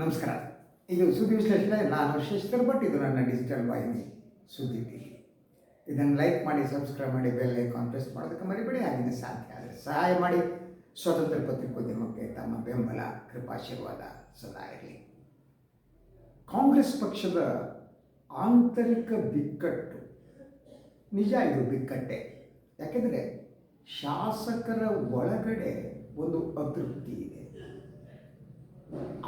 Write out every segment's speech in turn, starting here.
ನಮಸ್ಕಾರ. ಇದು ಸುದ್ದಿ ವಿಶ್ಲೇಷಣೆ. ನಾನು ಶಶಿಧರ್ ಭಟ್. ಇದು ನನ್ನ ಡಿಜಿಟಲ್ ವಾಹಿನಿ ಸುದ್ದಿ ಟಿವಿ ಇದನ್ನು ಲೈಕ್ ಮಾಡಿ ಸಬ್ಸ್ಕ್ರೈಬ್ ಮಾಡಿ ಬೆಲ್ ಐಕಾನ್ ಪ್ರೆಸ್ ಮಾಡೋದಕ್ಕೆ ಮರಿಬೇಡಿ. ಹಾಗೆ ಸಾಧ್ಯ ಆದರೆ ಸಹಾಯ ಮಾಡಿ. ಸ್ವತಂತ್ರ ಪತ್ರಿಕೋದ್ಯಮಕ್ಕೆ ತಮ್ಮ ಬೆಂಬಲ ಕೃಪಾಶೀರ್ವಾದ ಸದಾ ಇರಲಿ. ಕಾಂಗ್ರೆಸ್ ಪಕ್ಷದ ಆಂತರಿಕ ಬಿಕ್ಕಟ್ಟು. ನಿಜ ಇದು ಬಿಕ್ಕಟ್ಟೆ. ಯಾಕೆಂದರೆ ಶಾಸಕರ ಒಳಗಡೆ ಒಂದು ಅತೃಪ್ತಿ ಇದೆ.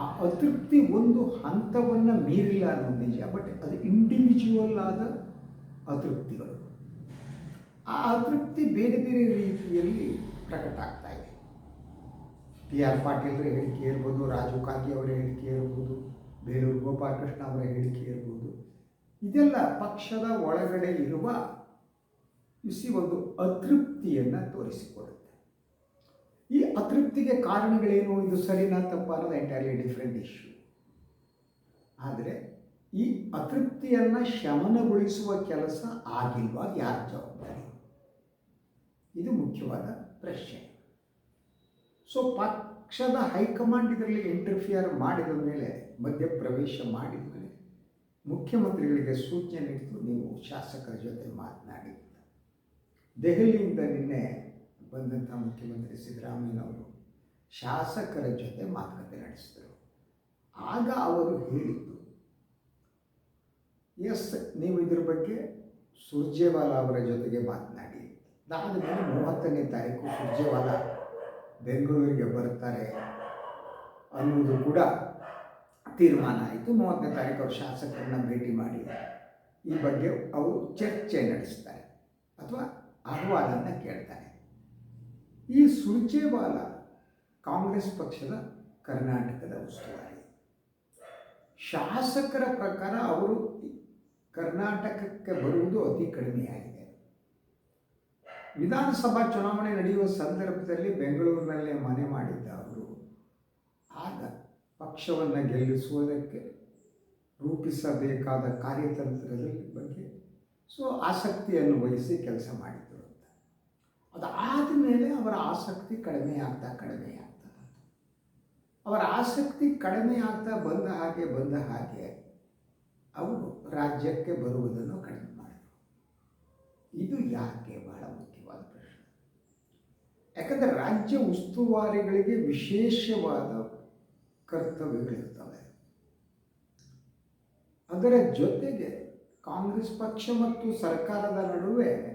ಆ ಅತೃಪ್ತಿ ಒಂದು ಹಂತವನ್ನು ಮೀರಿಲ್ಲ ಅನ್ನೋದು ನಿಜ ಬಟ್ ಅದು ಇಂಡಿವಿಜುವಲ್ ಆದ ಅತೃಪ್ತಿಗಳು. ಆ ಅತೃಪ್ತಿ ಬೇರೆ ಬೇರೆ ರೀತಿಯಲ್ಲಿ ಪ್ರಕಟ ಆಗ್ತಾ ಇದೆ. ಟಿ ಆರ್ ಪಾಟೀಲ್ರ ಹೇಳಿಕೆ ಇರ್ಬೋದು ರಾಜು ಕಾಗೆ ಅವರ ಹೇಳಿಕೆ ಇರ್ಬೋದು ಬೇಲೂರು ಗೋಪಾಲಕೃಷ್ಣ ಅವರ ಹೇಳಿಕೆ ಇರ್ಬೋದು ಇದೆಲ್ಲ ಪಕ್ಷದ ಒಳಗಡೆ ಇರುವ ಇಸಿ ಒಂದು ಅತೃಪ್ತಿಯನ್ನು ತೋರಿಸಿಕೊಡುತ್ತೆ. ಅತೃಪ್ತಿಗೆ ಕಾರಣಗಳೇನು? ಇದು ಸರಿನಾ ತಪ್ಪ ಅನ್ನೋದು ಎಂಟೈರ್ಲಿ ಡಿಫ್ರೆಂಟ್ ಇಶ್ಯೂ ಆದರೆ ಈ ಅತೃಪ್ತಿಯನ್ನು ಶಮನಗೊಳಿಸುವ ಕೆಲಸ ಆಗಿಲ್ವ ಅದು ಯಾರ ಜವಾಬ್ದಾರಿ? ಇದು ಮುಖ್ಯವಾದ ಪ್ರಶ್ನೆ. ಸೊ ಪಕ್ಷದ ಹೈಕಮಾಂಡ್ ಇದರಲ್ಲಿ ಇಂಟರ್ಫಿಯರ್ ಮಾಡಿದ ಮೇಲೆ, ಮಧ್ಯಪ್ರವೇಶ ಮಾಡಿದ ಮೇಲೆ ಮುಖ್ಯಮಂತ್ರಿಗಳಿಗೆ ಸೂಚನೆ ನೀಡಿದ್ದು ನೀವು ಶಾಸಕರ ಜೊತೆ ಮಾತನಾಡಿ ದೆಹಲಿಯಿಂದ ನಿನ್ನೆ ಬಂದಂಥ ಮುಖ್ಯಮಂತ್ರಿ ಸಿದ್ದರಾಮಯ್ಯನವರು ಶಾಸಕರ ಜೊತೆ ಮಾತುಕತೆ ನಡೆಸಿದರು. ಆಗ ಅವರು ಹೇಳಿದ್ದು, ಎಸ್, ನೀವು ಇದ್ರ ಬಗ್ಗೆ ಸುರ್ಜೇವಾಲ ಅವರ ಜೊತೆಗೆ ಮಾತನಾಡಿ. ನಾನು ಮೂವತ್ತನೇ ತಾರೀಕು ಸುರ್ಜೇವಾಲ ಬೆಂಗಳೂರಿಗೆ ಬರ್ತಾರೆ ಅನ್ನೋದು ಕೂಡ ತೀರ್ಮಾನ ಆಯಿತು. ಮೂವತ್ತನೇ ತಾರೀಕು ಅವರು ಶಾಸಕರನ್ನ ಭೇಟಿ ಮಾಡಿ ಈ ಬಗ್ಗೆ ಅವರು ಚರ್ಚೆ ನಡೆಸ್ತಾರೆ ಅಥವಾ ಅಹವಾಲನ್ನು ಕೇಳ್ತಾರೆ. ಈ ಸುರ್ಜೇವಾಲ ಕಾಂಗ್ರೆಸ್ ಪಕ್ಷದ ಕರ್ನಾಟಕದ ಉಸ್ತುವಾರಿ. ಶಾಸಕರ ಪ್ರಕಾರ ಅವರು ಕರ್ನಾಟಕಕ್ಕೆ ಬರುವುದು ಅತಿ ಕಡಿಮೆಯಾಗಿದೆ. ವಿಧಾನಸಭಾ ಚುನಾವಣೆ ನಡೆಯುವ ಸಂದರ್ಭದಲ್ಲಿ ಬೆಂಗಳೂರಿನಲ್ಲೇ ಮನೆ ಮಾಡಿದ್ದ ಅವರು, ಆಗ ಪಕ್ಷವನ್ನು ಗೆಲ್ಲಿಸುವುದಕ್ಕೆ ರೂಪಿಸಬೇಕಾದ ಕಾರ್ಯತಂತ್ರದ ಬಗ್ಗೆ ಸೊ ಆಸಕ್ತಿಯನ್ನು ವಹಿಸಿ ಕೆಲಸ ಮಾಡಿದ್ರು. ಅದಾದ ಮೇಲೆ ಅವರ ಆಸಕ್ತಿ ಕಡಿಮೆ ಆಗ್ತಾ ಕಡಿಮೆ ಆಗ್ತಾ ಅವರ ಆಸಕ್ತಿ ಕಡಿಮೆ ಆಗ್ತಾ ಬಂದ ಹಾಗೆ ಬಂದ ಹಾಗೆ ಅವರು ರಾಜ್ಯಕ್ಕೆ ಬರುವುದನ್ನು ಕಡಿಮೆ ಮಾಡಿದರು. ಇದು ಯಾಕೆ ಬಹಳ ಮುಖ್ಯವಾದ ಪ್ರಶ್ನೆ? ಯಾಕಂದರೆ ರಾಜ್ಯ ಉಸ್ತುವಾರಿಗಳಿಗೆ ವಿಶೇಷವಾದ ಕರ್ತವ್ಯಗಳಿರ್ತವೆ. ಅದರ ಜೊತೆಗೆ ಕಾಂಗ್ರೆಸ್ ಪಕ್ಷ ಮತ್ತು ಸರ್ಕಾರದ ನಡುವೆ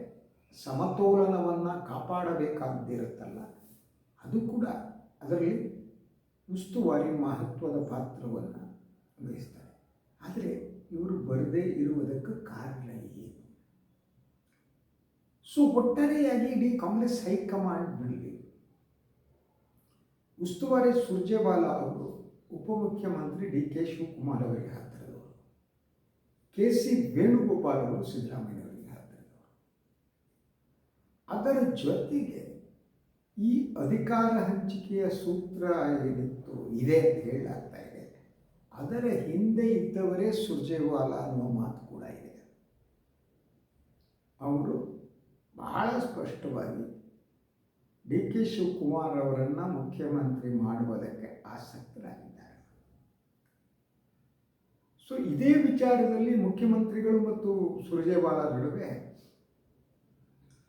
ಸಮತೋಲನವನ್ನು ಕಾಪಾಡಬೇಕಾದ್ದಿರುತ್ತಲ್ಲ ಅದು ಕೂಡ ಅದರಲ್ಲಿ ಉಸ್ತುವಾರಿ ಮಹತ್ವದ ಪಾತ್ರವನ್ನು ವಹಿಸ್ತಾರೆ. ಆದರೆ ಇವರು ಬರದೇ ಇರುವುದಕ್ಕೆ ಕಾರಣ ಏನು? ಸೊ ಒಟ್ಟಾರೆಯಾಗಿ ಇಡೀ ಕಾಂಗ್ರೆಸ್ ಹೈಕಮಾಂಡ್ನಲ್ಲಿ ಉಸ್ತುವಾರಿ ಸುರ್ಜೇವಾಲ ಅವರು ಉಪಮುಖ್ಯಮಂತ್ರಿ ಡಿ ಕೆ ಶಿವಕುಮಾರ್ ಅವರಿಗೆ ಹತ್ತಿರದವರು ಕೆ ಸಿ ವೇಣುಗೋಪಾಲ್ ಅವರು ಹತ್ತಿರದವರು ಅದರ ಜೊತೆಗೆ ಈ ಅಧಿಕಾರ ಹಂಚಿಕೆಯ ಸೂತ್ರ ಏನಿತ್ತು ಇದೆ ಅಂತ ಹೇಳಾಗ್ತಾ ಇದೆ. ಅದರ ಹಿಂದೆ ಇದ್ದವರೇ ಸುರ್ಜೇವಾಲ ಅನ್ನೋ ಮಾತು ಕೂಡ ಇದೆ. ಅವರು ಬಹಳ ಸ್ಪಷ್ಟವಾಗಿ ಡಿ ಕೆ ಶಿವಕುಮಾರ್ ಅವರನ್ನು ಮುಖ್ಯಮಂತ್ರಿ ಮಾಡುವುದಕ್ಕೆ ಆಸಕ್ತರಾಗಿದ್ದಾರೆ. ಸೊ ಇದೇ ವಿಚಾರದಲ್ಲಿ ಮುಖ್ಯಮಂತ್ರಿಗಳು ಮತ್ತು ಸುರ್ಜೇವಾಲ ನಡುವೆ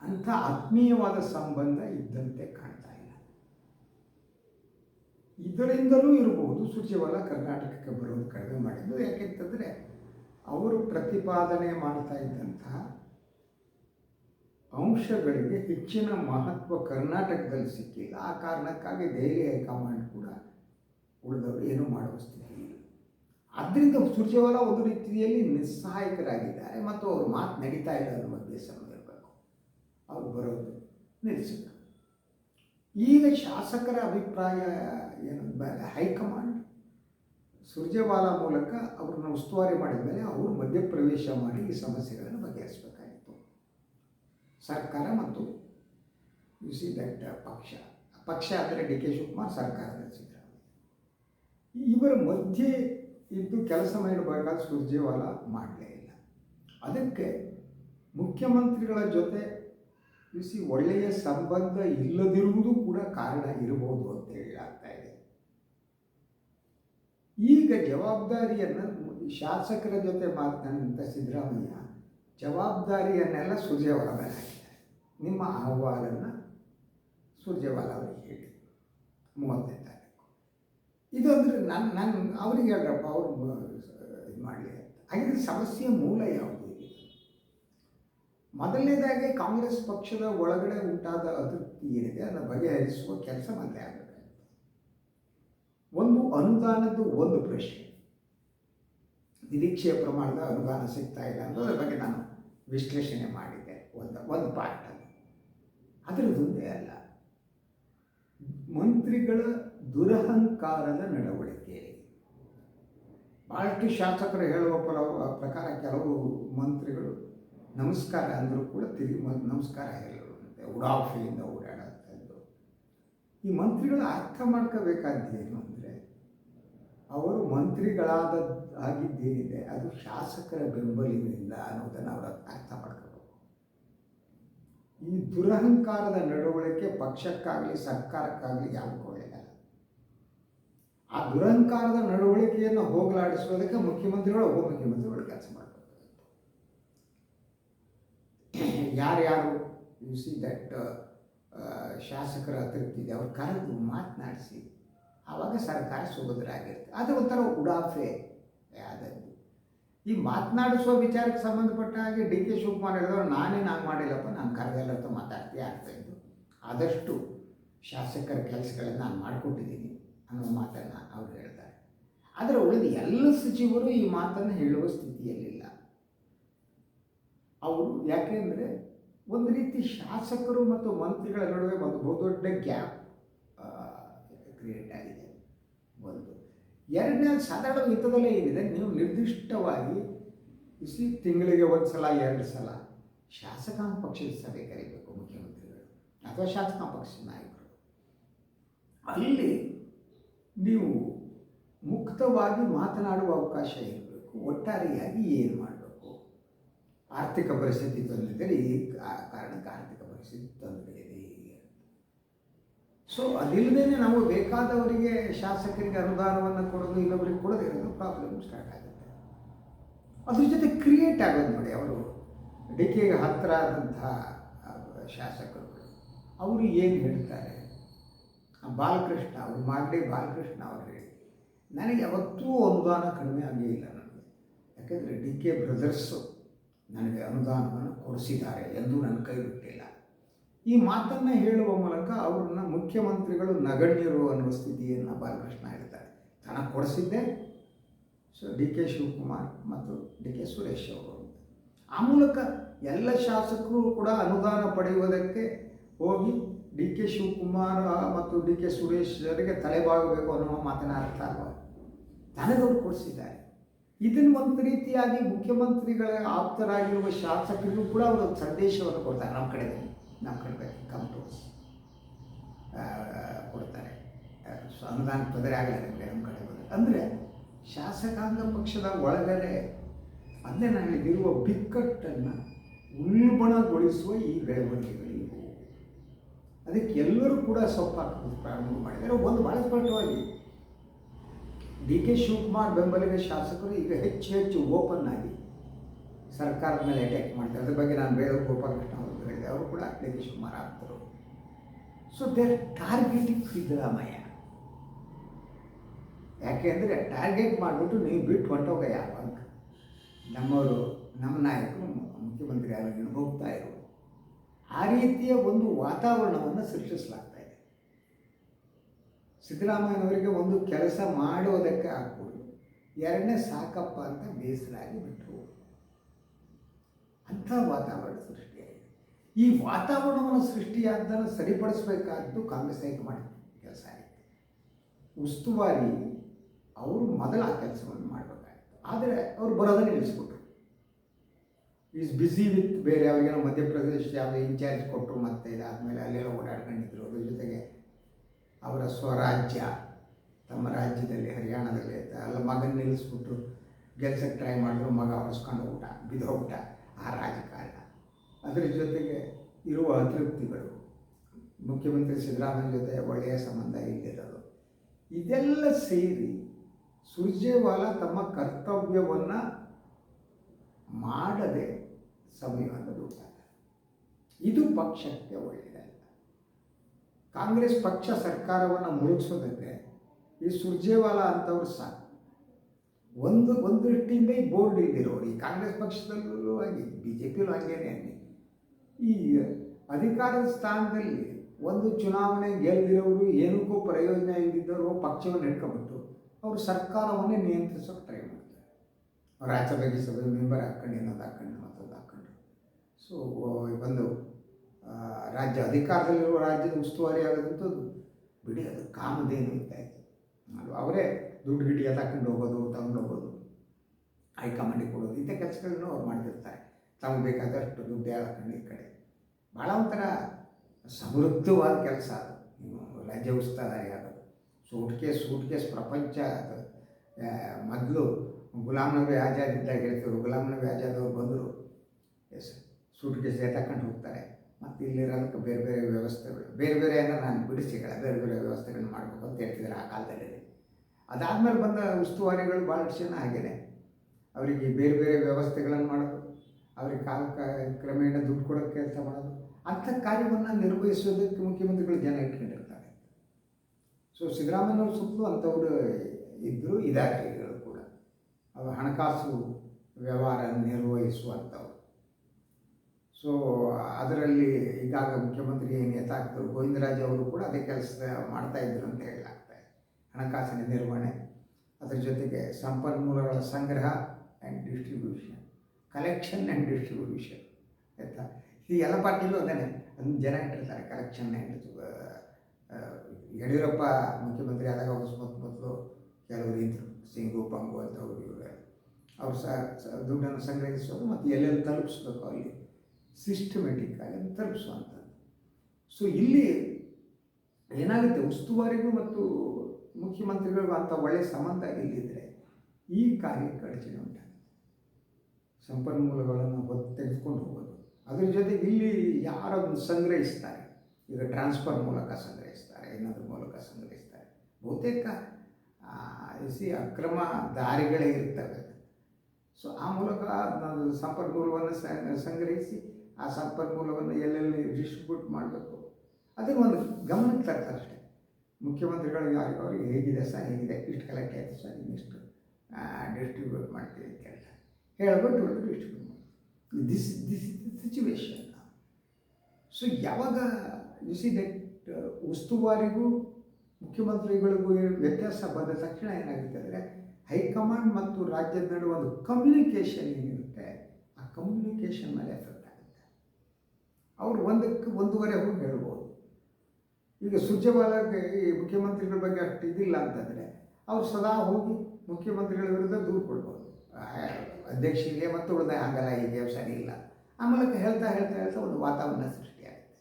ಅಂಥ ಆತ್ಮೀಯವಾದ ಸಂಬಂಧ ಇದ್ದಂತೆ ಕಾಣ್ತಾ ಇಲ್ಲ. ಇದರಿಂದಲೂ ಇರಬಹುದು ಸುಚಿವಾಲ ಕರ್ನಾಟಕಕ್ಕೆ ಬರೋದು ಕಡಿಮೆ ಮಾಡಿದ್ದು. ಯಾಕೆಂತಂದರೆ ಅವರು ಪ್ರತಿಪಾದನೆ ಮಾಡ್ತಾ ಇದ್ದಂತಹ ಅಂಶಗಳಿಗೆ ಹೆಚ್ಚಿನ ಮಹತ್ವ ಕರ್ನಾಟಕದಲ್ಲಿ ಸಿಕ್ಕಿಲ್ಲ. ಆ ಕಾರಣಕ್ಕಾಗಿ ದೆಹಲಿ ಹೈಕಮಾಂಡ್ ಕೂಡ ಉಳಿದವರು ಏನು ಮಾಡುವ ಸ್ಥಿತಿ ಆದ್ದರಿಂದ ಸುರ್ಜೇವಾಲಾ ಒಂದು ರೀತಿಯಲ್ಲಿ ನಿಸ್ಸಹಾಯಕರಾಗಿದ್ದಾರೆ ಮತ್ತು ಅವರು ಮಾತು ನಡೀತಾ ಇಲ್ಲ ಅನ್ನೋ ಬೇಸರ ಅವ್ರು ಬರೋದು ನಿಲ್ಲಿಸಿದ್ರು ಈಗ ಶಾಸಕರ ಅಭಿಪ್ರಾಯ ಏನು? ಹೈಕಮಾಂಡ್. ಸುರ್ಜೆವಾಲ ಮೂಲಕ ಅವ್ರನ್ನ ಉಸ್ತುವಾರಿ ಮಾಡಿದ ಮೇಲೆ ಅವರು ಮಧ್ಯಪ್ರವೇಶ ಮಾಡಿ ಈ ಸಮಸ್ಯೆಗಳನ್ನು ಬಗೆಹರಿಸಬೇಕಾಗಿತ್ತು. ಸರ್ಕಾರ ಮತ್ತು ಯು ಸಿ ದಟ್ ಪಕ್ಷ. ಪಕ್ಷ ಅಂದರೆ ಡಿ ಕೆ ಶಿವಕುಮಾರ್ ಸರ್ಕಾರದ ಸಿದ್ದರಾಮಯ್ಯ. ಇವರ ಮಧ್ಯೆ ಇದ್ದು ಕೆಲಸ ಮಾಡಬೇಕಾದ ಸುರ್ಜೇವಾಲ ಮಾಡಲೇ ಇಲ್ಲ. ಅದಕ್ಕೆ ಮುಖ್ಯಮಂತ್ರಿಗಳ ಜೊತೆ ಬಿಸಿ ಒಳ್ಳೆಯ ಸಂಬಂಧ ಇಲ್ಲದಿರುವುದು ಕೂಡ ಕಾರಣ ಇರಬಹುದು ಅಂತ ಹೇಳಲಾಗ್ತಾ ಇದೆ. ಈಗ ಜವಾಬ್ದಾರಿಯನ್ನು ಶಾಸಕರ ಜೊತೆ ಮಾತನಾಡಿದಂಥ ಸಿದ್ದರಾಮಯ್ಯ, ಜವಾಬ್ದಾರಿಯನ್ನೆಲ್ಲ ಸುರ್ಜೇವಾಲ ಮೇಲೆ ನಿಮ್ಮ ಅಹವಾಲನ್ನು ಸುರ್ಜೇವಾಲ ಅವರಿಗೆ ಹೇಳಿ. ಮೂವತ್ತನೇ ತಾರೀಕು. ಇದಂದ್ರೆ ನನ್ನ ನನ್ನ ಅವ್ರಿಗೆ ಹೇಳ್ರಪ್ಪ, ಅವರು ಇದು ಮಾಡಲಿ ಅಂತ. ಸಮಸ್ಯೆ ಮೂಲ ಇಲ್ಲಿ ಮೊದಲನೇದಾಗಿ ಕಾಂಗ್ರೆಸ್ ಪಕ್ಷದ ಒಳಗಡೆ ಉಂಟಾದ ಅತೃಪ್ತಿ ಏನಿದೆ, ಅದನ್ನು ಬಗೆಹರಿಸುವ ಕೆಲಸ ಮೊದಲೇ ಆಗಬೇಕು ಒಂದು ಅನುದಾನದ್ದು ಒಂದು ಪ್ರಶ್ನೆ. ನಿರೀಕ್ಷೆಯ ಪ್ರಮಾಣದ ಅನುದಾನ ಸಿಗ್ತಾ ಇಲ್ಲ ಅನ್ನೋದ್ರ ಬಗ್ಗೆ ನಾನು ವಿಶ್ಲೇಷಣೆ ಮಾಡಿದ್ದೆ ಒಂದು ಒಂದು ಪಾರ್ಟ್ ಅದರದೊಂದೇ ಅಲ್ಲ. ಮಂತ್ರಿಗಳ ದುರಹಂಕಾರದ ನಡವಳಿಕೆ. ಬಹಳಷ್ಟು ಶಾಸಕರು ಹೇಳುವ ಪರ, ಪ್ರಕಾರ ಕೆಲವು ಮಂತ್ರಿಗಳು ನಮಸ್ಕಾರ ಅಂದರೂ ಕೂಡ ತಿರುಗಿ ಮ- ನಮಸ್ಕಾರ ಹೇಳುವಂತೆ ಉಡಾಫೆಯಿಂದ ಓಡಾಡುವಂಥದ್ದು ಈ ಮಂತ್ರಿಗಳು ಅರ್ಥ ಮಾಡ್ಕೋಬೇಕಾದ್ದೇನು ಅಂದರೆ, ಅವರು ಮಂತ್ರಿಗಳಾದ ಆಗಿದ್ದೇನಿದೆ, ಅದು ಶಾಸಕರ ಬೆಂಬಲಿನಿಂದ ಅನ್ನೋದನ್ನು ಅವರು ಅರ್ಥ ಮಾಡ್ಕೋಬೇಕು. ಈ ದುರಹಂಕಾರದ ನಡವಳಿಕೆ ಪಕ್ಷಕ್ಕಾಗಲಿ, ಸರ್ಕಾರಕ್ಕಾಗಲಿ ಯಾವುದಕ್ಕೂ ಒಳ್ಳೆಯದಲ್ಲ ಆ ದುರಹಂಕಾರದ ನಡವಳಿಕೆಯನ್ನು ಹೋಗಲಾಡಿಸೋದಕ್ಕೆ ಮುಖ್ಯಮಂತ್ರಿಗಳು, ಉಪಮುಖ್ಯಮಂತ್ರಿಗಳು ಕೆಲಸ ಮಾಡಬೇಕು ಯಾರ್ಯಾರು ಯು ಸಿ ದಟ್ ಶಾಸಕರ ಅತೃಪ್ತಿ ಇದೆ ಅವ್ರು ಕರೆದು ಮಾತನಾಡಿಸಿ. ಆವಾಗ ಸರ್ಕಾರ ಸುಭದ್ರ ಆಗಿರುತ್ತೆ ಅದು ಒಂಥರ ಉಡಾಫೆ ಆದದ್ದು. ಈ ಮಾತನಾಡಿಸುವ ವಿಚಾರಕ್ಕೆ ಸಂಬಂಧಪಟ್ಟ ಹಾಗೆ ಡಿ ಕೆ ಶಿವಕುಮಾರ್ ಹೇಳಿದವರು, ನಾನೇ ನಾನು ಮಾಡಿಲ್ಲಪ್ಪ, ನಾನು ಕರೆದೆಲ್ಲ ಹತ್ರ ಮಾತಾಡ್ತೀಯ ಆಗ್ತಾ ಇದ್ದು ಆದಷ್ಟು ಶಾಸಕರ ಕೆಲಸಗಳನ್ನು ನಾನು ಮಾಡಿಕೊಟ್ಟಿದ್ದೀನಿ ಅನ್ನೋ ಮಾತನ್ನು ಅವರು ಹೇಳ್ತಾರೆ. ಆದರೆ ಉಳಿದ ಎಲ್ಲ ಸಚಿವರು ಈ ಮಾತನ್ನು ಹೇಳುವ ಸ್ಥಿತಿಯಲ್ಲಿಲ್ಲ. ಅವರು ಯಾಕೆಂದರೆ ಒಂದು ರೀತಿ ಶಾಸಕರು ಮತ್ತು ಮಂತ್ರಿಗಳ ನಡುವೆ ಒಂದು ಬಹುದೊಡ್ಡ ಗ್ಯಾಪ್ ಕ್ರಿಯೇಟ್ ಆಗಿದೆ. ಒಂದು. ಎರಡನೇ, ಸಾಧಾರಣ ಮಿತದಲ್ಲೇ ಏನಿದೆ? ನೀವು ನಿರ್ದಿಷ್ಟವಾಗಿ ಇಸಿ ತಿಂಗಳಿಗೆ ಒಂದು ಸಲ, ಎರಡು ಸಲ ಶಾಸಕಾಂಗ ಪಕ್ಷದ ಸಭೆ ಕರೀಬೇಕು ಮುಖ್ಯಮಂತ್ರಿಗಳು ಅಥವಾ ಶಾಸಕಾಂಗ ಪಕ್ಷದ ನಾಯಕರು. ಅಲ್ಲಿ ನೀವು ಮುಕ್ತವಾಗಿ ಮಾತನಾಡುವ ಅವಕಾಶ ಇರಬೇಕು. ಒಟ್ಟಾರೆಯಾಗಿ ಏನು ಮಾಡಬೇಕು ಆರ್ಥಿಕ ಪರಿಸ್ಥಿತಿ ತೊಂದರೆ ಈ ಕಾರಣಕ್ಕೆ ಆರ್ಥಿಕ ಪರಿಸ್ಥಿತಿ ಹೀಗೆ ಸೊ ಅದಿಲ್ಲದೇ ನಾವು ಬೇಕಾದವರಿಗೆ ಶಾಸಕರಿಗೆ ಅನುದಾನವನ್ನು ಕೊಡೋದು ಇಲ್ಲವರಿಗೆ ಕೊಡೋದು ಇರೋದು ಪ್ರಾಬ್ಲಮ್ ಸ್ಟಾರ್ಟ್ ಆಗುತ್ತೆ. ಅದ್ರ ಜೊತೆ ಕ್ರಿಯೇಟ್ ಆಗೋದು ನೋಡಿ, ಅವರು ಡಿ ಕೆಗೆ ಹತ್ತಿರ ಆದಂತಹ ಶಾಸಕರು, ಅವರು ಏನು ಹೇಳ್ತಾರೆ? ಬಾಲಕೃಷ್ಣ, ಅವರು ಮಾಗಡಿ ಬಾಲಕೃಷ್ಣ ಅವರು ಹೇಳಿ. ನನಗೆ ಯಾವತ್ತೂ ಅನುದಾನ ಕಡಿಮೆ ಆಗಲೇ ಇಲ್ಲ ನನಗೆ. ಯಾಕೆಂದರೆ ಡಿ ಕೆ ಬ್ರದರ್ಸು ನನಗೆ ಅನುದಾನವನ್ನು ಕೊಡಿಸಿದ್ದಾರೆ ಎಂದು ನನ್ನ ಕೈ ಬಿಟ್ಟಿಲ್ಲ ಈ ಮಾತನ್ನು ಹೇಳುವ ಮೂಲಕ ಅವ್ರನ್ನ ಮುಖ್ಯಮಂತ್ರಿಗಳು ನಗಣ್ಯರು ಅನ್ನುವ ಸ್ಥಿತಿಯನ್ನು ಬಾಲಕೃಷ್ಣ ಹೇಳ್ತಾರೆ. ಹಣ ಕೊಡಿಸಿದ್ದೆ ಸೊ ಡಿ ಕೆ ಶಿವಕುಮಾರ್ ಮತ್ತು ಡಿ ಕೆ ಸುರೇಶ್ ಅವರು ಆ ಮೂಲಕ ಎಲ್ಲ ಶಾಸಕರು ಕೂಡ ಅನುದಾನ ಪಡೆಯುವುದಕ್ಕೆ ಹೋಗಿ ಡಿ ಕೆ ಶಿವಕುಮಾರ್ ಮತ್ತು ಡಿ ಕೆ ಸುರೇಶ್ ಅವರಿಗೆ ತಲೆಬಾಗಬೇಕು ಅನ್ನುವ ಮಾತನ್ನ ಅರ್ಥ ಅಲ್ವಾ? ತನಗವರು ಕೊಡಿಸಿದ್ದಾರೆ. ಇದನ್ನು ಒಂದು ರೀತಿಯಾಗಿ ಮುಖ್ಯಮಂತ್ರಿಗಳ ಆಪ್ತರಾಗಿರುವ ಶಾಸಕರಿಗೂ ಕೂಡ ಅವರು ಒಂದು ಸಂದೇಶವನ್ನು ಕೊಡ್ತಾರೆ. ನಮ್ಮ ಕಡೆ ನಮ್ಮ ಕಡೆ ಆ, ಕೊಡ್ತಾರೆ. ಅನುದಾನ ತೊಂದರೆ ಆಗಲ್ಲ ನಮ್ಮ ಕಡೆ ಬಂದರೆ. ಅಂದರೆ ಶಾಸಕಾಂಗ ಪಕ್ಷದ ಒಳಗಡೆ ಅಲ್ಲೇ ನಾನು ಇರುವ ಬಿಕ್ಕಟ್ಟನ್ನು ಉಲ್ಬಣಗೊಳಿಸುವ ಈ ಬೆಳವಣಿಗೆಗಳಿವು. ಅದಕ್ಕೆ ಎಲ್ಲರೂ ಕೂಡ ಸೊಪ್ಪು ಹಾಕೋದು ಪ್ರಾರಂಭ ಮಾಡಿದರೆ ಒಂದು ಭಾಳ ಸ್ಪಷ್ಟವಾಗಿ ಡಿ ಕೆ ಶಿವಕುಮಾರ್ ಬೆಂಬಲಿಗ ಶಾಸಕರು ಈಗ ಹೆಚ್ಚು ಹೆಚ್ಚು ಓಪನ್ ಆಗಿ ಸರ್ಕಾರದ ಮೇಲೆ ಅಟ್ಯಾಕ್ ಮಾಡ್ತಾರೆ. ಅದ್ರ ಬಗ್ಗೆ ನಾನು ಬೇರೆ ಗೋಪಾಲಕೃಷ್ಣ ಅವರು ಹೇಳಿದೆ. ಅವರು ಕೂಡ ಡಿ ಕೆ ಶಿವಕುಮಾರ್ ಆಗ್ತರು ಸೊ ದೇರ್ ಟಾರ್ಗೆಟಿಂಗ್ ಸಿದ್ದರಾಮಯ್ಯ. ಯಾಕೆಂದರೆ ಟಾರ್ಗೆಟ್ ಮಾಡಿಬಿಟ್ಟು ನೀವು ಬಿಟ್ಟು ಹೊಂಟೋಗ ಯಾವಾಗ ನಮ್ಮವರು, ನಮ್ಮ ನಾಯಕರು, ಮುಖ್ಯಮಂತ್ರಿ ಆಗಿ ಹೋಗ್ತಾ ಇರು ಆ ರೀತಿಯ ಒಂದು ವಾತಾವರಣವನ್ನು ಸೃಷ್ಟಿಸಲಾಗ್ತಾ ಇದೆ ಸಿದ್ದರಾಮಯ್ಯನವರಿಗೆ ಒಂದು ಕೆಲಸ ಮಾಡೋದಕ್ಕೆ ಆಗ್ಬೋದು. ಎರಡನೇ ಸಾಕಪ್ಪ ಅಂತ ಬೇಸರಾಗಿ ಬಿಟ್ಟರು ಅಂಥ ವಾತಾವರಣ ಸೃಷ್ಟಿಯಾಗಿದೆ. ಈ ವಾತಾವರಣವನ್ನು ಸೃಷ್ಟಿಯಾದ್ದನ್ನು ಸರಿಪಡಿಸಬೇಕಾದ್ದು ಕಾಂಗ್ರೆಸ್ ಹೈಕಮಾಂಡ್ ಕೆಲಸ ಆಯಿತು ಉಸ್ತುವಾರಿ ಅವರು ಮೊದಲ ಆ ಕೆಲಸವನ್ನು ಮಾಡಬೇಕಾಗಿತ್ತು. ಆದರೆ ಅವರು ಬರೋದನ್ನು ನಿಲ್ಲಿಸ್ಬಿಟ್ರು. ಈಸ್ ಬ್ಯುಸಿ ವಿತ್ ಬೇರೆ ಅವ್ರಿಗೇನೋ ಮಧ್ಯಪ್ರದೇಶ, ಯಾವುದೇ ಇನ್ಚಾರ್ಜ್ ಕೊಟ್ಟರು ಮತ್ತೆ ಇದಾದಮೇಲೆ ಅಲ್ಲೆಲ್ಲ ಅವರ ಸ್ವರಾಜ್ಯ. ತಮ್ಮ ರಾಜ್ಯದಲ್ಲಿ, ಹರಿಯಾಣದಲ್ಲಿ ಅಲ್ಲ, ಮಗನ ನಿಲ್ಲಿಸ್ಬಿಟ್ಟು ಗೆಲ್ಸಕ್ಕೆ ಟ್ರೈ ಮಾಡಿದ್ರು, ಮಗ ಹೊರಿಸ್ಕೊಂಡು ಊಟ ಬಿದ್ದೋಗ್ಬಿಟ್ಟ ಆ ರಾಜಕಾರಣ. ಅದರ ಜೊತೆಗೆ ಇರುವ ಅತೃಪ್ತಿಗಳು. ಮುಖ್ಯಮಂತ್ರಿ ಸಿದ್ದರಾಮಯ್ಯ ಜೊತೆ ಒಳ್ಳೆಯ ಸಂಬಂಧ ಇಲ್ಲಿರೋದು ಇದೆಲ್ಲ ಸೇರಿ ಸುರ್ಜೇವಾಲ ತಮ್ಮ ಕರ್ತವ್ಯವನ್ನು ಮಾಡದೆ ಸಮಯವನ್ನು ಇದು ಪಕ್ಷಕ್ಕೆ ಒಳ್ಳೆಯದಲ್ಲ ಕಾಂಗ್ರೆಸ್ ಪಕ್ಷ ಸರ್ಕಾರವನ್ನು ಮುಳುಗಿಸೋದಕ್ಕೆ ಈ ಸುರ್ಜೇವಾಲಾ ಅಂತವ್ರು ಸಾಕು. ಒಂದು ಒಂದು ದೃಷ್ಟಿಯಿಂದ ಈ ಬೋರ್ಡ್ ಇದ್ದಿರೋರು ಈ ಕಾಂಗ್ರೆಸ್ ಪಕ್ಷದಲ್ಲೂ ಹಾಗೆ ಬಿ ಜೆ ಪಿಯಲ್ಲೂ ಹಾಗೇನೆ ಈ ಅಧಿಕಾರದ ಸ್ಥಾನದಲ್ಲಿ ಒಂದು ಚುನಾವಣೆ ಗೆಲ್ದಿರೋರು ಏನಕ್ಕೂ ಪ್ರಯೋಜನ ಇಲ್ಲದಿದ್ದವರು ಪಕ್ಷವನ್ನು ಹಿಡ್ಕೊಂಬಿಟ್ಟು ಅವರು ಸರ್ಕಾರವನ್ನೇ ನಿಯಂತ್ರಿಸೋಕೆ ಟ್ರೈ ಮಾಡ್ತಾರೆ. ರಾಜ್ಯಸಭೆಗೆ ಸಭೆ ಮೆಂಬರ್ ಹಾಕ್ಕೊಂಡು, ಇನ್ನೊಂದು ಹಾಕ್ಕೊಂಡು, ಮತ್ತೊಂದು ಹಾಕ್ಕೊಂಡು. ಸೊ ಒಂದು ರಾಜ್ಯ ಅಧಿಕಾರದಲ್ಲಿರುವ ರಾಜ್ಯದ ಉಸ್ತುವಾರಿ ಆಗೋದಂಥದ್ದು ಬಿಡಿ, ಅದು ಕಾಮಧೇನು ಇದ್ದಾಯಿತು ಅದು ಅವರೇ ದುಡ್ಡು ಗಿಡ್ಡಿ ಎಲ್ಲ ತಗೊಂಡು ಹೋಗೋದು ತಗೊಂಡು ಹೋಗೋದು, ಹೈಕಮಾಂಡಿಗೆ ಕೊಡೋದು, ಇಂಥ ಕೆಲಸಗಳನ್ನು ಅವ್ರು ಮಾಡ್ತಿರ್ತಾರೆ. ತಮಗೆ ಬೇಕಾದಷ್ಟು ದುಡ್ಡು ಹಾಕೊಂಡು ಈ ಕಡೆ. ಭಾಳ ಒಂಥರ ಸಮೃದ್ಧವಾದ ಕೆಲಸ ರಾಜ್ಯ ಉಸ್ತುವಾರಿ ಆಗೋದು ಸೂಟ್ ಕೇಸ್ ಸೂಟ್ ಕೇಸ್ ಪ್ರಪಂಚ ಅದು. ಮೊದಲು ಗುಲಾಮ್ ನಬಿ ಆಜಾದ್ ಇದ್ದಾಗ ಹೇಳ್ತಿದ್ರು ಗುಲಾಮ್ ನಬಿ ಆಜಾದ್ ಅವ್ರು ಬಂದರು. ಎಸ್ ಸೂಟ್ ಕೇಸ್ ಹೋಗ್ತಾರೆ. ಮತ್ತು ಇಲ್ಲಿರೋದಕ್ಕೆ ಬೇರೆ ಬೇರೆ ವ್ಯವಸ್ಥೆಗಳು, ಬೇರೆ ಬೇರೆ ಅಂದರೆ ನಾನು ಬಿಡಿಸಿಗಳ, ಬೇರೆ ಬೇರೆ ವ್ಯವಸ್ಥೆಗಳನ್ನ ಮಾಡಬೇಕು ಅಂತ ಹೇಳ್ತಿದ್ದಾರೆ ಆ ಕಾಲದಲ್ಲಿ. ಅದಾದಮೇಲೆ ಬಂದ ಉಸ್ತುವಾರಿಗಳು ಭಾಳಷ್ಟು ಜನ ಆಗಿದೆ ಅವರಿಗೆ ಬೇರೆ ಬೇರೆ ವ್ಯವಸ್ಥೆಗಳನ್ನು ಮಾಡೋದು, ಅವ್ರಿಗೆ ಕಾಲ ಕ್ರಮೇಣ ದುಡ್ಡು ಕೊಡೋಕ್ಕೆ ಕೆಲಸ ಮಾಡೋದು, ಅಂಥ ಕಾರ್ಯವನ್ನು ನಿರ್ವಹಿಸೋದಕ್ಕೆ ಮುಖ್ಯಮಂತ್ರಿಗಳು ಜನ ಇಟ್ಕೊಂಡಿರ್ತಾರೆ. ಸೊ ಸಿದ್ದರಾಮಯ್ಯವ್ರ ಸುತ್ತಲೂ ಅಂಥವ್ರು ಇದ್ದರು ಇದ್ದಾರೆ ಕೂಡ. ಅವರು ಹಣಕಾಸು ವ್ಯವಹಾರ ನಿರ್ವಹಿಸುವಂಥವ್ರು. ಸೊ ಅದರಲ್ಲಿ ಈಗಾಗ ಮುಖ್ಯಮಂತ್ರಿ ನೇತಾಕ್ತರು ಗೋವಿಂದರಾಜ್ ಅವರು ಕೂಡ ಅದೇ ಕೆಲಸ ಮಾಡ್ತಾ ಇದ್ರು ಅಂತ ಹೇಳಲಾಗ್ತಾ ಇದೆ. ಹಣಕಾಸಿನ ನಿರ್ವಹಣೆ, ಅದರ ಜೊತೆಗೆ ಸಂಪನ್ಮೂಲಗಳ ಸಂಗ್ರಹ and distribution collection and distribution ಆಯಿತಾ? ಇದು ಎಲ್ಲ ಪಾರ್ಟಿಲೂ ಅದೇನೆ. ಅದನ್ನು ಜನ ಇಟ್ಟಿರ್ತಾರೆ ಕಲೆಕ್ಷನ್ ಆ್ಯಂಡ್ ಯಡಿಯೂರಪ್ಪ ಮುಖ್ಯಮಂತ್ರಿ ಆದಾಗ ಅವರು ಮೊದಲು ಕೆಲವರು ಇದ್ದರು ಸಿಂಗು ಪಂಗು ಅಂತ ಅವರು ಇವರು. ಅವ್ರು ಸಹ ದುಡ್ಡನ್ನು ಸಂಗ್ರಹಿಸೋದು ಮತ್ತು ಎಲ್ಲೆಲ್ಲಿ ತಲುಪಿಸ್ಬೇಕು ಅಲ್ಲಿ? ಸಿಸ್ಟಮೆಟಿಕ್ ಆಗಿ ಅದನ್ನು ತಲುಪಿಸುವಂಥದ್ದು. ಸೊ ಇಲ್ಲಿ ಏನಾಗುತ್ತೆ? ಉಸ್ತುವಾರಿಗೂ ಮತ್ತು ಮುಖ್ಯಮಂತ್ರಿಗಳಿಗೂ ಅಂಥ ಒಳ್ಳೆಯ ಸಂಬಂಧ ಇಲ್ಲಿದ್ದರೆ ಈ ಕಾರ್ಯಕ್ಕೆ ಅಡಚಣೆ ಉಂಟಾಗುತ್ತೆ. ಸಂಪನ್ಮೂಲಗಳನ್ನು ಹೊತ್ತು ತೆಗೆದುಕೊಂಡು ಹೋಗೋದು. ಅದ್ರ ಜೊತೆಗೆ ಇಲ್ಲಿ ಯಾರನ್ನು ಸಂಗ್ರಹಿಸ್ತಾರೆ? ಈಗ ಟ್ರಾನ್ಸ್ಫರ್ ಮೂಲಕ ಸಂಗ್ರಹಿಸ್ತಾರೆ ಇನ್ನೊಂದ್ರ ಮೂಲಕ ಸಂಗ್ರಹಿಸ್ತಾರೆ. ಬಹುತೇಕ ಸಿ ಅಕ್ರಮ ದಾರಿಗಳೇ ಇರ್ತವೆ. ಸೊ ಆ ಮೂಲಕ ಸಂಪನ್ಮೂಲವನ್ನು ಸಂಗ್ರಹಿಸಿ ಆ ಸಂಪನ್ಮೂಲವನ್ನು ಎಲ್ಲೆಲ್ಲಿ ಡಿಸ್ಟ್ರಿಬ್ಯೂಟ್ ಮಾಡಬೇಕು? ಅದನ್ನು ಒಂದು ಗಮನಕ್ಕೆ ತರ್ತಾರೆ ಅಷ್ಟೇ. ಮುಖ್ಯಮಂತ್ರಿಗಳು ಯಾರು, ಅವ್ರಿಗೆ ಹೇಗಿದೆ ಸರ್, ಹೇಗಿದೆ? ಇಷ್ಟು ಕಲೆಕ್ಟ್ ಆಯಿತು ಸರ್? ಇನ್ನಿಷ್ಟು ಡಿಸ್ಟ್ರಿಬ್ಯೂಟ್ ಮಾಡ್ತೀವಿ ಹೇಳ್ತಾರೆ ಹೇಳ್ಬಿಟ್ಟು ಡಿಸ್ಟ್ರಿಬ್ಯೂಟ್ ಮಾಡಿ ದಿಸ್ ದಿಸ್ ಸಿಚುವೇಶನ್ ಸೊ ಯಾವಾಗ ಯು ಸಿ ದಟ್ ಉಸ್ತುವಾರಿಗೂ, ಮುಖ್ಯಮಂತ್ರಿಗಳಿಗೂ ವ್ಯತ್ಯಾಸ ಬಂದ ತಕ್ಷಣ ಏನಾಗುತ್ತೆ ಅಂದರೆ, ಹೈಕಮಾಂಡ್ ಮತ್ತು ರಾಜ್ಯದ ನಡುವೆ ಒಂದು ಕಮ್ಯುನಿಕೇಷನ್ ಏನಿರುತ್ತೆ, ಆ ಕಮ್ಯುನಿಕೇಷನ್ ಮೇಲೆ ಅವರು ಒಂದಕ್ಕೆ ಒಂದೂವರೆ ಹೋಗಿ ಹೇಳ್ಬೋದು. ಈಗ ಸುರ್ಜೇವಾಲಾಗೆ ಈ ಮುಖ್ಯಮಂತ್ರಿಗಳ ಬಗ್ಗೆ ಅಷ್ಟು ಇದಿಲ್ಲ ಅಂತಂದರೆ ಅವ್ರು ಸದಾ ಹೋಗಿ ಮುಖ್ಯಮಂತ್ರಿಗಳ ವಿರುದ್ಧ ದೂರು ಕೊಡ್ಬೋದು. ಅಧ್ಯಕ್ಷರಿಗೆ ಮತ್ತು ಉಳಿದ ಹಂಗಲ್ಲ, ಹೀಗೆ ಸರಿ ಇಲ್ಲ. ಆ ಮೂಲಕ ಹೇಳ್ತಾ ಹೇಳ್ತಾ ಹೇಳ್ತಾ ಒಂದು ವಾತಾವರಣ ಸೃಷ್ಟಿಯಾಗುತ್ತೆ.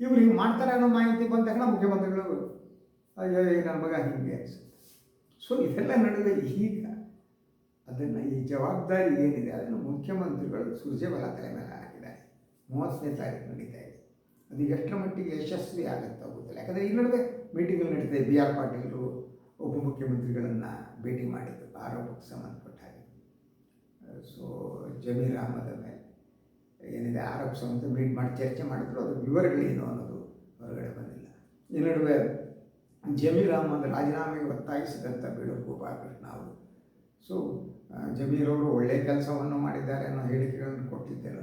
ಇವರು ಹಿಂಗೆ ಮಾಡ್ತಾರೆ ಅನ್ನೋ ಮಾಹಿತಿ ಬಂದ ತಕ್ಷಣ ಮುಖ್ಯಮಂತ್ರಿಗಳು, ಅಯ್ಯೋ ನನ್ನ ಮಗ ಹಿಂಗೆ ಅನಿಸುತ್ತೆ. ಸೊ ಇದೆಲ್ಲ ನಡುವೆ ಈಗ ಅದನ್ನು ಈ ಜವಾಬ್ದಾರಿ ಏನಿದೆ, ಅದನ್ನು ಮುಖ್ಯಮಂತ್ರಿಗಳು ಸುರ್ಜೇವಾಲ ತಲೆ ಮೇಲೆ ಮೂವತ್ತನೇ ತಾರೀಕು ನಡೀತಾ ಇದೆ. ಅದು ಎಷ್ಟರ ಮಟ್ಟಿಗೆ ಯಶಸ್ವಿ ಆಗುತ್ತೋ ಗೊತ್ತಿಲ್ಲ. ಯಾಕಂದರೆ ಈ ನಡುವೆ ಮೀಟಿಂಗ್ಗಳು ನಡೀತದೆ ಬಿ ಆರ್ ಪಾಟೀಲರು ಉಪಮುಖ್ಯಮಂತ್ರಿಗಳನ್ನು ಭೇಟಿ ಮಾಡಿದ್ದು, ಆರೋಪಕ್ಕೆ ಸಂಬಂಧಪಟ್ಟ ಹಾಗೆ. ಸೊ ಜಮೀರ್ ಅಹಮದ್ ಮೇಲೆ ಏನಿದೆ ಆರೋಪ ಸಂಬಂಧ ಮೀಟ್ ಮಾಡಿ ಚರ್ಚೆ ಮಾಡಿದ್ರು. ಅದು ವಿವರಗಳೇನು ಅನ್ನೋದು ಹೊರಗಡೆ ಬಂದಿಲ್ಲ. ಈ ನಡುವೆ ಜಮೀರ್ ಅಹಮದ್ ರಾಜೀನಾಮೆಗೆ ಒತ್ತಾಯಿಸಿದಂಥ ಬೇಳೂರು ಗೋಪಾಲಕೃಷ್ಣ ಅವರು. ಸೊ ಜಮೀರ್ ಅವರು ಒಳ್ಳೆಯ ಕೆಲಸವನ್ನು ಮಾಡಿದ್ದಾರೆ ಅನ್ನೋ ಹೇಳಿಕೆಗಳನ್ನು ಕೊಟ್ಟಿದ್ದೇನೆ.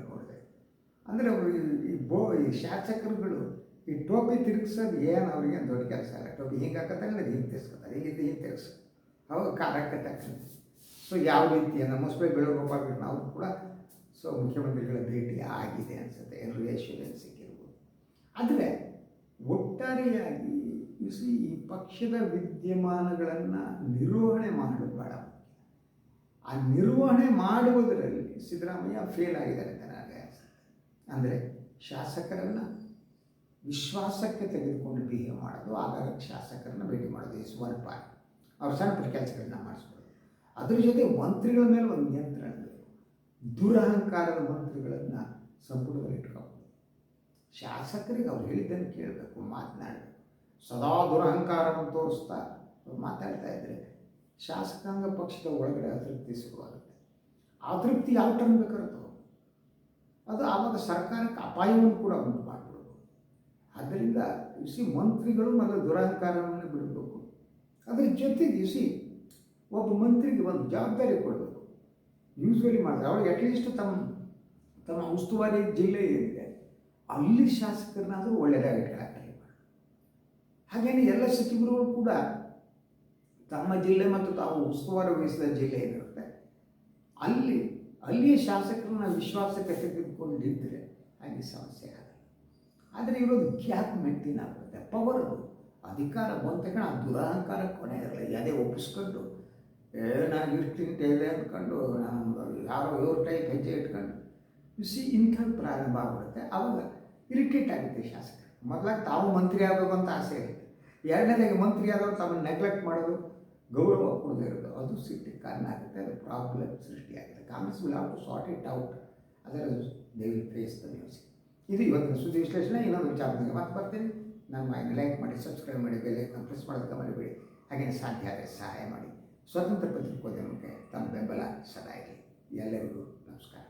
ಅಂದರೆ ಅವರು ಈ- ಬೋ ಈ ಶಾಸಕರುಗಳು ಈ ಟೋಪಿ ತಿರುಗಿಸೋದು ಏನು ಅವ್ರಿಗೆ ದೊಡ್ಡ ಕೆಲಸ ಅಲ್ಲ. ಟೋಪಿ ಹಿಂಗೆ ಹಾಕತ್ತಂದ್ರೆ ಹಿಂಗೆ ತಿರ್ಸ್ಕೊತಾರೆ ಹಿಂಗಿದ್ದು ಹಿಂಗೆ ತಿರ್ಗಿಸು ಅವಾಗ ಸೊ ಯಾವ ರೀತಿಯ ನಮ್ಮ ಮುಸ್ಬೆ ಬೇಳೂರುಗೋಪಾಲಕೃಷ್ಣ ನಾವು ಕೂಡ ಸೊ ಮುಖ್ಯಮಂತ್ರಿಗಳ ಭೇಟಿ ಆಗಿದೆ ಅನಿಸುತ್ತೆ. ಎಲ್ಲರೂ ಯಶಸ್ವಿ ಸಿಕ್ಕಿರ್ಬೋದು ಆದರೆ ಒಟ್ಟಾರೆಯಾಗಿ ಸಿ ಈ ಪಕ್ಷದ ವಿದ್ಯಮಾನಗಳನ್ನು ನಿರ್ವಹಣೆ ಮಾಡೋದು ಆ ನಿರ್ವಹಣೆ ಮಾಡುವುದರಲ್ಲಿ ಸಿದ್ದರಾಮಯ್ಯ ಫೇಲ್ ಆಗಿದ್ದಾರೆ. ಅಂದರೆ ಶಾಸಕರನ್ನು ವಿಶ್ವಾಸಕ್ಕೆ ತೆಗೆದುಕೊಂಡು ಬಿಹೇವ್ ಮಾಡೋದು, ಆಗಾಗ ಶಾಸಕರನ್ನು ಭೇಟಿ ಮಾಡೋದು ಇಸ್ ಒನ್ ಪಾರ್ಟ್. ಅವ್ರ ಸಣ್ಣ ಪುಟ್ಟ ಕೆಲಸಗಳನ್ನ ಮಾಡಿಸ್ಕೊಳ್ಳೋದು ಅದ್ರ ಜೊತೆ ಮಂತ್ರಿಗಳ ಮೇಲೆ ಒಂದು ನಿಯಂತ್ರಣ ಬೇಕು ದುರಹಂಕಾರದ ಮಂತ್ರಿಗಳನ್ನು ಸಂಪುಟದಲ್ಲಿ ಇಟ್ಕೋಬೋದು. ಶಾಸಕರಿಗೆ ಅವ್ರು ಹೇಳಿದ್ದನ್ನು ಕೇಳಬೇಕು, ಮಾತನಾಡಬೇಕು. ಸದಾ ದುರಹಂಕಾರವನ್ನು ತೋರಿಸ್ತಾ ಅವ್ರು ಮಾತಾಡ್ತಾ ಇದ್ದರೆ ಶಾಸಕಾಂಗ ಪಕ್ಷದ ಒಳಗಡೆ ಅತೃಪ್ತಿ ಶುರುವಾಗುತ್ತೆ ಅತೃಪ್ತಿ ಯಾವ ಟರ್ನ್ ಬೇಕಾದ್ರೆ ತಗೋ. ಅದು ಆವಾಗ ಸರ್ಕಾರಕ್ಕೆ ಅಪಾಯವನ್ನು ಕೂಡ ಉಂಟು ಮಾಡಿಬಿಡ್ಬೋದು ಆದ್ದರಿಂದ ಸಿ ಮಂತ್ರಿಗಳು ಮತ್ತು ದುರಹಂಕಾರವನ್ನು ಬಿಡಬೇಕು. ಅದರ ಜೊತೆಗೆ ಇಸಿ ಒಬ್ಬ ಮಂತ್ರಿಗೆ ಒಂದು ಜವಾಬ್ದಾರಿ ಕೊಡಬೇಕು. ಯೂಸ್ವಲಿ ಮಾಡ್ತಾರೆ. ಅವ್ರಿಗೆ ಅಟ್ಲೀಸ್ಟ್ ತಮ್ಮ ತಮ್ಮ ಉಸ್ತುವಾರಿ ಜಿಲ್ಲೆ ಏನಿದೆ, ಅಲ್ಲಿ ಶಾಸಕರನ್ನಾದರೂ ಒಳ್ಳೆಯದಾಗಿ ಇಟ್ಕೊಳ್ಳೋಕೆ ಟ್ರೈ ಹಾಗೆಯೇ ಎಲ್ಲ ಸಚಿವರುಗಳು ಕೂಡ ತಮ್ಮ ಜಿಲ್ಲೆ ಮತ್ತು ತಾವು ಉಸ್ತುವಾರಿ ವಹಿಸಿದ ಜಿಲ್ಲೆ ಏನಿರುತ್ತೆ, ಅಲ್ಲಿ ಅಲ್ಲಿಯ ಶಾಸಕರನ್ನ ವಿಶ್ವಾಸಕ್ಕೆ ತೆಗೆದುಕೊಂಡಿದ್ದರೆ ಅಲ್ಲಿ ಸಮಸ್ಯೆ ಆಗಲ್ಲ. ಆದರೆ ಇರೋದು ಗ್ಯಾಪ್ ಮೇಂಟೈನ್ ಆಗುತ್ತೆ ಪವರ್ ಅಧಿಕಾರ ಬಂದ ತಕ್ಷಣ ಆ ದುರಹಂಕಾರ ಕೊನೆ ಇರಲ್ಲ. ಯಾವುದೇ ಒಪ್ಪಿಸ್ಕೊಂಡು, ಏ, ನಾನು ಇರ್ತೀನಿ ಇದೆ ಅಂದ್ಕೊಂಡು ನಾನು ಯಾರೋ ಇವ್ರ ಟೈಪ್ ಹೆಜ್ಜೆ ಇಟ್ಕೊಂಡು. ಬಿಸಿ ಇಂಥದ್ದು ಪ್ರಾರಂಭ ಆಗ್ಬಿಡುತ್ತೆ. ಆವಾಗ ಇರಿಟೇಟ್ ಆಗುತ್ತೆ ಶಾಸಕರು. ಮೊದಲಾಗಿ ತಾವು ಮಂತ್ರಿ ಆಗಬೇಕು ಅಂತ ಆಸೆ ಇರುತ್ತೆ. ಎರಡನೇದಾಗಿ ಮಂತ್ರಿ ಆದವರು ತಮ್ಮನ್ನು ನೆಗ್ಲೆಕ್ಟ್ ಮಾಡೋದು ಗೌರವ ಕೊಡದೇ ಇರೋದು. ಅದು ಸಿಟ್ಟಿಗೆ ಕಾರಣ ಆಗುತ್ತೆ. ಅದು problem ಸೃಷ್ಟಿಯಾಗುತ್ತೆ Congress will have to sort it out ಅದರ they will face the music ಇದು ಇವತ್ತಿನ ಸುದ್ದಿ ವಿಶ್ಲೇಷಣೆ, ಇನ್ನೊಂದು ವಿಚಾರದಲ್ಲಿ ಮತ್ತೆ ಬರ್ತೀನಿ ನಾನು ಮಾಹಿತಿ ಲೈಕ್ ಮಾಡಿ ಸಬ್ಸ್ಕ್ರೈಬ್ ಮಾಡಿ ಬೆಲೆ ಪ್ರೆಸ್ ಮಾಡೋದಕ್ಕೆ ಮರಿಬೇಡಿ. ಹಾಗೆಯೇ ಸಾಧ್ಯ ಆದರೆ ಸಹಾಯ ಮಾಡಿ. ಸ್ವತಂತ್ರ ಪತ್ರಿಕೋದ್ಯಮಕ್ಕೆ ತಮ್ಮ ಬೆಂಬಲ ಸದಾ ಇರಲಿ ಎಲ್ಲರಿಗೂ ನಮಸ್ಕಾರ.